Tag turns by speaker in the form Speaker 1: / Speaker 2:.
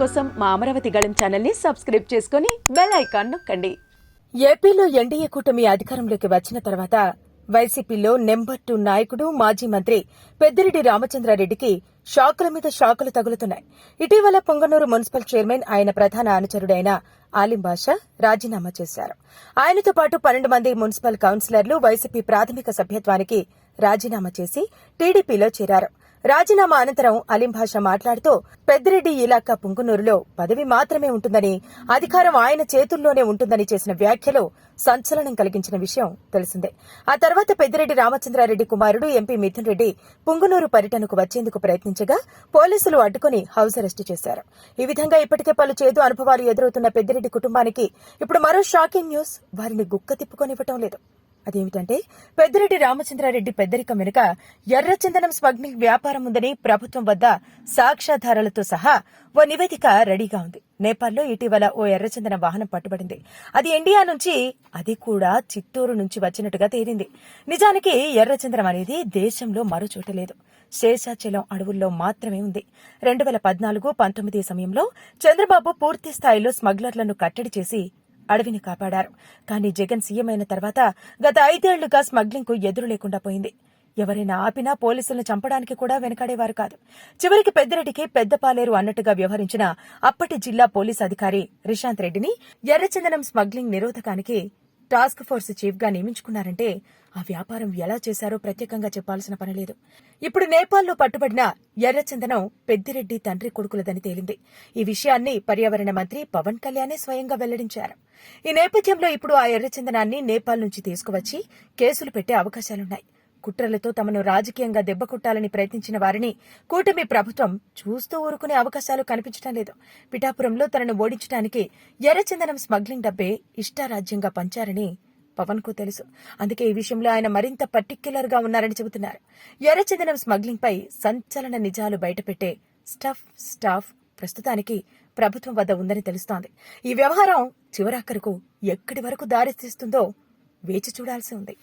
Speaker 1: కోసం మా అమరావతి గళం ఛానల్ని సబ్స్క్రైబ్ చేసుకుని బెల్ ఐకాన్ నొక్కండి.
Speaker 2: ఏపీలో ఎన్డీఏ కూటమి అధికారంలోకి వచ్చిన తర్వాత వైసీపీలో నెంబర్ టూ నాయకుడు మాజీ మంత్రి పెద్దిరెడ్డి రామచంద్రారెడ్డికి షాకుల మీద షాకులు తగులుతున్నాయి. ఇటీవల పొంగనూరు మున్సిపల్ చైర్మన్ ఆయన ప్రధాన అనుచరుడైన ఆలిం బాషా రాజీనామా చేశారు. ఆయనతో పాటు పన్నెండు మంది మున్సిపల్ కౌన్సిలర్లు వైసీపీ ప్రాథమిక సభ్యత్వానికి రాజీనామా చేసి టీడీపీలో చేరారు. రాజీనామా అనంతరం అలీం భాష మాట్లాడుతూ పెద్దిరెడ్డి ఇలాకా పుంగునూరులో పదవి మాత్రమే ఉంటుందని అధికారం ఆయన చేతుల్లోనే ఉంటుందని చేసిన వ్యాఖ్యలో సంచలనం కలిగించిన విషయం తెలిసిందే. ఆ తర్వాత పెద్దిరెడ్డి రామచంద్రారెడ్డి కుమారుడు ఎంపీ మిథున్ రెడ్డి పుంగునూరు పర్యటనకు వచ్చేందుకు ప్రయత్నించగా పోలీసులు అడ్డుకుని హౌస్ అరెస్టు చేశారు. ఈ విధంగా ఇప్పటికే పలు చేదు అనుభవాలు ఎదురవుతున్న పెద్దిరెడ్డి కుటుంబానికి ఇప్పుడు మరో షాకింగ్ న్యూస్. వారిని గుక్క తిప్పుకొనివ్వటం లేదు. అదేమిటంటే పెద్దిరెడ్డి రామచంద్రారెడ్డి పెద్దరికం వెనుక ఎర్రచందనం స్మగ్లింగ్ వ్యాపారం ఉందని ప్రభుత్వం వద్ద సాక్ష్యాధారాలతో సహా ఓ నివేదిక రెడీగా ఉంది. నేపాల్లో ఇటీవల ఓ ఎర్రచందనం వాహనం పట్టుబడింది. అది ఇండియా నుంచి అది కూడా చిత్తూరు నుంచి వచ్చినట్టుగా తేలింది. నిజానికి ఎర్రచందనం అనేది దేశంలో మరో చోట లేదు. శేషాచలం అడవుల్లో మాత్రమే ఉంది. రెండు వేల పద్నాలుగు పంతొమ్మిది సమయంలో చంద్రబాబు పూర్తి స్థాయిలో స్మగ్లర్లను కట్టడి చేసి అడవిని కాపాడారు. కానీ జగన్ సీఎం అయిన తర్వాత గత ఐదేళ్ళుగా స్మగ్లింగ్కు ఎదురు లేకుండా పోయింది. ఎవరైనా ఆపినా పోలీసులను చంపడానికి కూడా వెనకాడేవారు కాదు. చివరికి పెద్దిరెడ్డికి పెద్దపాలేరు అన్నట్టుగా వ్యవహరించిన అప్పటి జిల్లా పోలీస్ అధికారి రిషాంత్ రెడ్డిని ఎర్రచందనం స్మగ్లింగ్ నిరోధకానికి టాస్క్ ఫోర్స్ చీఫ్గా నియమించుకున్నారంటే ఆ వ్యాపారం ఎలా చేశారో ప్రత్యేకంగా చెప్పాల్సిన పనిలేదు ఇప్పుడు నేపాల్లో పట్టుబడిన ఎర్రచందనం పెద్దిరెడ్డి తండ్రి కొడుకులదని తేలింది. ఈ విషయాన్ని పర్యావరణ మంత్రి పవన్ కళ్యాణే స్వయంగా వెల్లడించారు. ఈ నేపథ్యంలో ఇప్పుడు ఆ ఎర్రచందనాన్ని నేపాల్ నుంచి తీసుకువచ్చి కేసులు పెట్టే అవకాశాలున్నాయి. కుట్రలతో తమను రాజకీయంగా దెబ్బకొట్టాలని ప్రయత్నించిన వారిని కూటమి ప్రభుత్వం చూస్తూ ఊరుకునే అవకాశాలు కనిపించడం లేదు. పిఠాపురంలో తనను ఓడించడానికి ఎర్రచందనం స్మగ్లింగ్ డబ్బే ఇష్టారాజ్యంగా పంచారని పవన్కు తెలుసు. అందుకే ఈ విషయంలో ఆయన మరింత పర్టిక్యులర్గా ఉన్నారని చెబుతున్నారు. ఎర్రచందనం స్మగ్లింగ్ పై సంచలన నిజాలు బయటపెట్టే స్టఫ్ స్టాఫ్ ప్రస్తుతానికి ప్రభుత్వం వద్ద ఉందని తెలుస్తోంది. ఈ వ్యవహారం చివరాఖరుకు ఎక్కడి వరకు దారితీస్తుందో వేచి చూడాల్సి ఉంది.